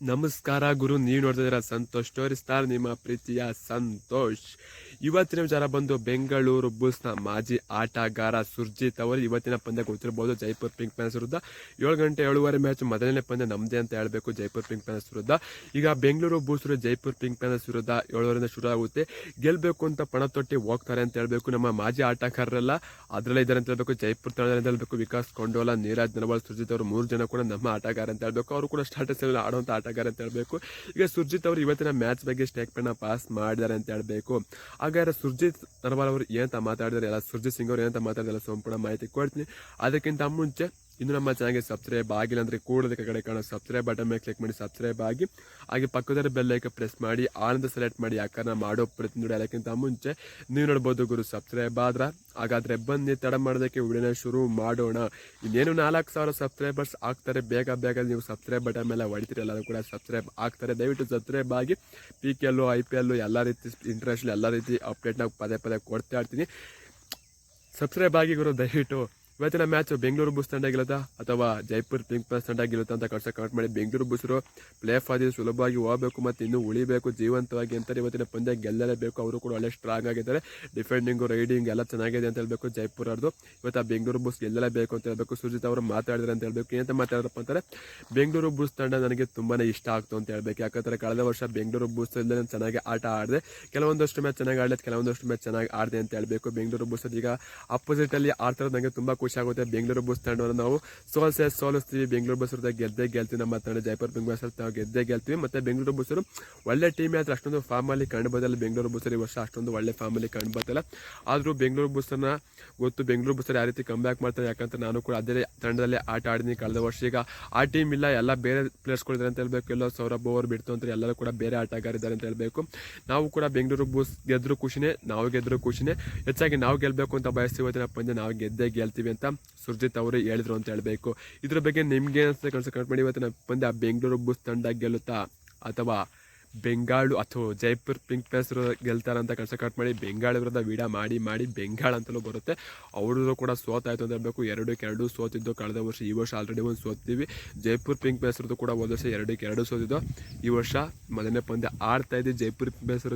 ನಮಸ್ಕಾರ ಗುರು ನೀವು ನೋಡ್ತಿದ್ದೀರಾ ಸಂತೋಷ್ ಸ್ಟೋರಿ ಸ್ಟಾರ್ ನಿಮ್ಮ ಪ್ರೀತಿಯ ಸಂತೋಷ್. ಇವತ್ತಿನ ವಿಚಾರ ಬಂದು ಬೆಂಗಳೂರು ಬುಲ್ಸ್ನ ಮಾಜಿ ಆಟಗಾರ ಸುರ್ಜಿತ್ ಅವರು ಇವತ್ತಿನ ಪಂದ್ಯ ಗೊತ್ತಿರಬಹುದು ಜೈಪುರ್ ಪಿಂಕ್ ಪ್ಯಾನ್ಸ್ ವಿರುದ್ಧ ಏಳು ಗಂಟೆ ಏಳುವರೆ ಮ್ಯಾಚ್ ಮೊದಲನೇ ಪಂದ್ಯ ನಮ್ಮದೇ ಅಂತ ಹೇಳಬೇಕು ಜೈಪುರ್ ಪಿಂಕ್ ಪ್ಯಾನ್ಸ್ ವಿರುದ್ಧ. ಈಗ Bengaluru Bulls Jaipur Pink Panthers ವಿರುದ್ಧ ಏಳುವರೆಯಿಂದ ಶುರು ಆಗುತ್ತೆ. ಗೆಲ್ಲಬೇಕು ಅಂತ ಪಣ ತೊಟ್ಟಿ ಹೋಗ್ತಾರೆ ಅಂತ ಹೇಳಬೇಕು. ನಮ್ಮ ಮಾಜಿ ಆಟಗಾರರೆಲ್ಲ ಅದರಲ್ಲೇ ಇದ್ದಾರೆ ಅಂತ ಹೇಳಬೇಕು. ಜೈಪುರ್ ತಂಡದಲ್ಲಿ ಹೇಳಬೇಕು. ವಿಕಾಸ್ ಕೊಂಡೋಲ, ನೀರಾಜ್ ನರವಾಲ್ ಸುರ್ಜಿತ್ ಅವರು ಮೂರು ಜನ ಕೂಡ ನಮ್ಮ ಆಟಗಾರ ಅಂತ ಹೇಳಬೇಕು. ಅವರು ಕೂಡ ಸ್ಟಾರ್ಟರ್ಸ್ ಆಡುವಂಥ ಆಟಗಾರ ಅಂತ ಹೇಳಬೇಕು. ಈಗ ಸುರ್ಜಿತ್ ಅವರು ಇವತ್ತಿನ ಮ್ಯಾಚ್ ಬಗ್ಗೆ ಸ್ಟೇಟ್ಮೆಂಟ್ನ ಪಾಸ್ ಮಾಡಿದ್ದಾರೆ ಅಂತ ಹೇಳಬೇಕು. ಹಾಗಾದ್ರೆ ಸುರ್ಜಿತ್ ನರವಾಲ್ ಅವರು ಏನಂತ ಮಾತಾಡಿದಾರೆ? ಎಲ್ಲ ಸುರ್ಜಿತ್ ಸಿಂಗ್ ಅವರು ಏನಂತ ಮಾತಾಡಿದಾರೆ? ಸಂಪೂರ್ಣ ಮಾಹಿತಿ ಕೊಡ್ತೀನಿ. ಅದಕ್ಕಿಂತ ಮುಂಚೆ ಇನ್ನು ನಮ್ಮ ಚಾನಲ್ಗೆ ಸಬ್ಸ್ಕ್ರೈಬ್ ಆಗಿಲ್ಲ ಅಂದರೆ ಕೂಡಲೇ ಕಡೆ ಕಾಣೋ ಸಬ್ಸ್ಕ್ರೈಬ್ ಬಟನ್ ಮೇಲೆ ಕ್ಲಿಕ್ ಮಾಡಿ ಸಬ್ಸ್ಕ್ರೈಬ್ ಆಗಿ. ಹಾಗೆ ಪಕ್ಕದ ಬೆಲ್ಲೈಕ ಪ್ರೆಸ್ ಮಾಡಿ ಆನಂದ ಸೆಲೆಕ್ಟ್ ಮಾಡಿ, ಯಾಕಂದ್ರೆ ಮಾಡೋ ಪ್ರತಿ ನೋಡಿ ಅದಕ್ಕಿಂತ ಮುಂಚೆ ನೀವು ನೋಡ್ಬೋದು ಗುರು ಸಬ್ಸ್ಕ್ರೈಬ್ ಆದ್ರೆ. ಹಾಗಾದ್ರೆ ಬನ್ನಿ, ತಡ ಮಾಡೋದಕ್ಕೆ ವಿಡಿಯೋನ ಶುರು ಮಾಡೋಣ. ಇನ್ನೇನು ನಾಲ್ಕು ಸಾವಿರ ಸಬ್ಸ್ಕ್ರೈಬರ್ಸ್ ಆಗ್ತಾರೆ, ಬೇಗ ಬೇಗ ನೀವು ಸಬ್ಸ್ಕ್ರೈಬ್ ಬಟನ್ ಮೇಲೆ ಹೊಡಿತೀರಿ, ಎಲ್ಲರೂ ಕೂಡ ಸಬ್ಸ್ಕ್ರೈಬ್ ಆಗ್ತಾರೆ. ದಯವಿಟ್ಟು ಸಬ್ಸ್ಕ್ರೈಬ್ ಆಗಿ. P K L I P L ಎಲ್ಲ ರೀತಿ ಇಂಟ್ರೆಸ್ಟ್ ಎಲ್ಲ ರೀತಿ ಅಪ್ಡೇಟ್ನ ಪದೇ ಪದೇ ಕೊಡ್ತಾ ಇರ್ತೀನಿ. ಸಬ್ಸ್ಕ್ರೈಬ್ ಆಗಿ ಗುರು, ದಯವಿಟ್ಟು. ಇವತ್ತಿನ ಮ್ಯಾಚ್ ಬೆಂಗಳೂರು ಬುಸ್ ತಂಡ ಗೆಲ್ಲುತ್ತಾ ಅಥವಾ ಜೈಪುರ್ ಪಿಂಕ್ ಪ್ಲಸ್ ತಂಡ ಗೆಲ್ಲುತ್ತಾ ಅಂತ ಕಳ್ಸ ಕಮೆಂಟ್ ಮಾಡಿ. ಬೆಂಗಳೂರು ಬುಸರು ಪ್ಲೇ ಆಫ್ ಸುಲಭವಾಗಿ ಹೋಗಬೇಕು ಮತ್ತು ಇನ್ನೂ ಉಳಿಬೇಕು, ಜೀವಂತವಾಗಿ ಅಂತಾರೆ ಇವತ್ತಿನ ಪಂದ್ಯ ಗೆಲ್ಲಲೇಬೇಕು. ಅವರು ಕೂಡ ಒಳ್ಳೆ ಸ್ಟ್ರಾಂಗ್ ಆಗಿದ್ದಾರೆ. ಡಿಫೆಂಡಿಂಗು ರೈಡಿಂಗ್ ಎಲ್ಲ ಚೆನ್ನಾಗಿದೆ ಅಂತ ಹೇಳ್ಬೇಕು ಜೈಪುರ್ ಅವ್ರದ್ದು ಇವತ್ತು ಆ ಬೆಂಗಳೂರು ಬುಸ್ ಗೆಲ್ಲಲೇಬೇಕು ಅಂತ ಹೇಳ್ಬೇಕು. ಸುಜಿತ್ ಅವರು ಮಾತಾಡಿದ್ರೆ ಅಂತ ಹೇಳ್ಬೇಕು. ಏನಂತ ಮಾತಾಡಿದ್ರಪ್ಪ ಅಂತಾರೆ, ಬೆಂಗಳೂರು ಬುಸ್ ತಂಡ ನನಗೆ ತುಂಬಾ ಇಷ್ಟ ಆಗ್ತು ಅಂತ ಹೇಳ್ಬೇಕು. ಯಾಕಂದರೆ ಕಳೆದ ವರ್ಷ ಬೆಂಗಳೂರು ಬುಸ್ ನಾನು ಚೆನ್ನಾಗಿ ಆಟ ಆಡಿದೆ, ಕೆಲವೊಂದಷ್ಟು ಮ್ಯಾಚ್ ಚೆನ್ನಾಗಿ ಆಡಲಿಕ್ಕೆ, ಕೆಲವೊಂದಷ್ಟು ಮ್ಯಾಚ್ ಚೆನ್ನಾಗಿ ಆಡಿದೆ ಅಂತ ಹೇಳಬೇಕು. ಬೆಂಗಳೂರು ಬುಸ್ ಈಗ ಅಪೋಸಿಟ್ ಅಲ್ಲಿ ಆಡ್ತಿರೋದು ನನಗೆ ತುಂಬಾ ಖುಷಿ ಆಗುತ್ತೆ. ಬೆಂಗಳೂರು ಬಸ್ ತಂಡವನ್ನು ನಾವು ಸೋಲ್ಸೆ ಸೋಲಿಸ್ತೀವಿ ಬೆಂಗಳೂರು ಬಸ್ ಗೆದ್ದೇ ಗೆಲ್ತೀವಿ. ನಮ್ಮ ತಂಡ ಜೈಪುರ್ ಬೆಂಗಳೂರು ಸರ್ ನಾವು ಗೆದ್ದೇ ಗೆಲ್ತೀವಿ. ಮತ್ತೆ ಬೆಂಗಳೂರು ಬಸ್ಸರು ಒಳ್ಳೆ ಟೀಮ್ ಆದ್ರೆ ಅಷ್ಟೊಂದು ಫಾರ್ಮ್ ಅಲ್ಲಿ ಕಂಡು ಬದಲ್ಲ. ಬೆಂಗಳೂರು ಬಸ್ಸರು ಈ ವರ್ಷ ಅಷ್ಟೊಂದು ಒಳ್ಳೆ ಫಾರ್ಮ್ ಅಲ್ಲಿ ಕಂಡು ಆದ್ರೂ ಬೆಂಗಳೂರು ಬಸ್ಸನ್ನ ಗೊತ್ತು ಬೆಂಗಳೂರು ಬಸ್ಸರು ಯಾವ ರೀತಿ ಕಮ್ ಬ್ಯಾಕ್ ಮಾಡ್ತಾರೆ. ಯಾಕಂದ್ರೆ ನಾನು ಕೂಡ ಅದೇ ತಂಡದಲ್ಲಿ ಆಟ ಆಡಿದ್ನಿ ಕಳೆದ ವರ್ಷ. ಈಗ ಆ ಟೀಮ್ ಇಲ್ಲ. ಎಲ್ಲ ಬೇರೆ ಪ್ಲೇಯರ್ಸ್ಗಳಿದ್ದಾರೆ ಅಂತ ಹೇಳ್ಬೇಕು. ಎಲ್ಲ ಸೌರಭ್ ಓವರ್ ಬಿಡ್ತು ಅಂತ ಎಲ್ಲರೂ ಕೂಡ ಬೇರೆ ಆಟಗಾರಿದ್ದಾರೆ ಅಂತ ಹೇಳ್ಬೇಕು. ನಾವು ಕೂಡ ಬೆಂಗಳೂರು ಬಸ್ ಗೆದ್ರು ಖುಷಿನೇ, ನಾವು ಗೆದ್ರು ಖುಷಿನೇ. ಹೆಚ್ಚಾಗಿ ನಾವು ಗೆಲ್ಲಬೇಕು ಅಂತ ಬಯಸ್ತೀವಿ. ಇವತ್ತಿನ ಪಂದ್ಯ ನಾವು ಗೆದ್ದೇ ಗೆಲ್ತೀವಿ ಸುರ್ಜಿತ್ ಅವರು ಹೇಳಿದ್ರು ಅಂತ ಹೇಳಬೇಕು. ಇದ್ರ ಬಗ್ಗೆ ನಿಮ್ಗೆ ಅನಿಸುತ್ತೆ ಕನಸು ಕಮೆಂಟ್ ಮಾಡಿ ಇವತ್ತಿನ ಪಂದ್ಯ ಬೆಂಗಳೂರು ಬುಸ್ ತಂಡ ಗೆಲ್ಲುತ್ತಾ? ಅಥವಾ ಬೆಂಗಾಳು, ಅಥವಾ ಜೈಪುರ್ ಪಿಂಕ್ ಪ್ಲೇಸ್ ಗೆಲ್ತಾರ ಅಂತ ಕನಸು ಕಟ್ ಮಾಡಿ, ಬೆಂಗಾಳ ವಿರುದ್ಧ ವಿಡ ಮಾಡಿ ಮಾಡಿ ಬೆಂಗಾಳ ಅಂತಲೂ ಬರುತ್ತೆ. ಅವರು ಕೂಡ ಸೋತಾಯ್ತು ಅಂತ ಹೇಳಬೇಕು. ಎರಡಕ್ಕೆ ಎರಡು ಸೋತಿದ್ದು ಕಳೆದ ವರ್ಷ, ಈ ವರ್ಷ ಆಲ್ರೆಡಿ ಒಂದು ಸೋತಿದ್ವಿ ಜೈಪುರ್ ಪಿಂಕ್ ಪ್ಲೇಸ್ ವಿರುದ್ಧ ಕೂಡ ಒಂದು ವರ್ಷ ಎರಡಕ್ಕೆ ಎರಡು ಸೋತಿದ್ದು. ಈ ವರ್ಷ ಮೊದಲನೇ ಪಂದ್ಯ ಆಡ್ತಾ ಇದ್ವಿ ಜೈಪುರ್ ಪಿಂಕ್ ಪ್ಲೇಸ್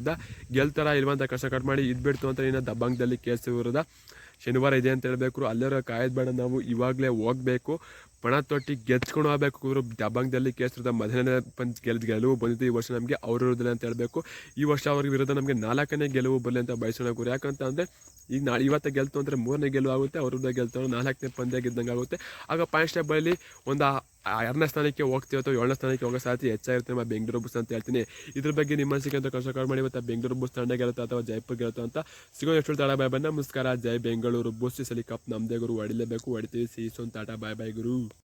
ಗೆಲ್ತಾರ ಇಲ್ವಾ ಅಂತ ಕನಸು ಕಟ್ ಮಾಡಿ, ಇದು ಬಿಡ್ತು ಅಂತ ಇನ್ನು ದಬ್ಬಂಗದಲ್ಲಿ ಕೇಸ್ ವಿರುದ್ಧ. ಶನಿವಾರ ಇದೆ ಅಂತ ಹೇಳ್ಬೇಕು. ಅಲ್ಲಿರೋ ಕಾಯ್ದು ಬೇಡ. ನಾವು ಇವಾಗಲೇ ಹೋಗ್ಬೇಕು. ಪಣ ತೊಟ್ಟಿ ಗೆದ್ಕೊಂಡು ಹೋಗಬೇಕು. ಇವರು ದಬಂಗದಲ್ಲಿ ಕೇಸರದ ಮೊದಲನೇ ಪಂಚ್ ಗೆಲ್ದು ಗೆಲುವು ಬಂದಿದ್ದು ಈ ವರ್ಷ ನಮಗೆ ಅವ್ರ ಅಂತ ಹೇಳಬೇಕು. ಈ ವರ್ಷ ಅವ್ರ ವಿರುದ್ಧ ನಮಗೆ ನಾಲ್ಕನೇ ಗೆಲುವು ಬರಲಿ ಅಂತ ಬಯಸೋಣ ಗುರು. ಯಾಕಂತ ಅಂದರೆ ಈಗ ನಾಳೆ ಇವತ್ತು ಗೆಲ್ತು ಅಂದರೆ ಮೂರನೇ ಗೆಲುವು ಆಗುತ್ತೆ, ಅವ್ರ ವಿರುದ್ಧ ಗೆಲ್ತು ನಾಲ್ಕನೇ ಪಂದ್ಯ ಗೆದ್ದಂಗೆ ಆಗುತ್ತೆ. ಆಗ ಪಾಯಿಂಟ್ ಸ್ಟೆಪ್ಪಲ್ಲಿ ಒಂದು ಎರಡನೇ ಸ್ಥಾನಕ್ಕೆ ಹೋಗ್ತೀವಿ ಅಥವಾ ಏಳನೇ ಸ್ಥಾನಕ್ಕೆ ಹೋಗೋ ಸಾಧ್ಯತೆ ಹೆಚ್ಚಾಗಿರುತ್ತೆ ನಮ್ಮ ಬೆಂಗಳೂರು ಬುಸ್ ಅಂತ ಹೇಳ್ತೀನಿ. ಇದ್ರ ಬಗ್ಗೆ ನಿಮ್ಮ ಅನಿಸಿಕೆ ಅಂತ ಕಷ್ಟ ಕಾಲ್ ಮಾಡಿ. ಮತ್ತು ಬೆಂಗಳೂರು ಬುಸ್ ತಂಡ ಗೆಲ್ಲುತ್ತೆ ಅಥವಾ ಜೈಪುರ್ ಗೆಲ್ಲುತ್ತೆ ಅಂತ ಸಿಗೋ ಎಷ್ಟು ತಾಟ ಬಾಯ್ ಬಂದ ನಮಸ್ಕಾರ. ಜೈ ಬೆಂಗಳೂರು. ಬುಸ್ ಸಲಿ ಕಪ್ ನಮ್ಮದೇ ಗುರು. ಹೊಡಿಲೇಬೇಕು. ಹೊಡಿತೀವಿ. ಸೀಸೋನ್ ತಾಟ ಬಾಯ್ ಬಾಯ್ ಗುರು.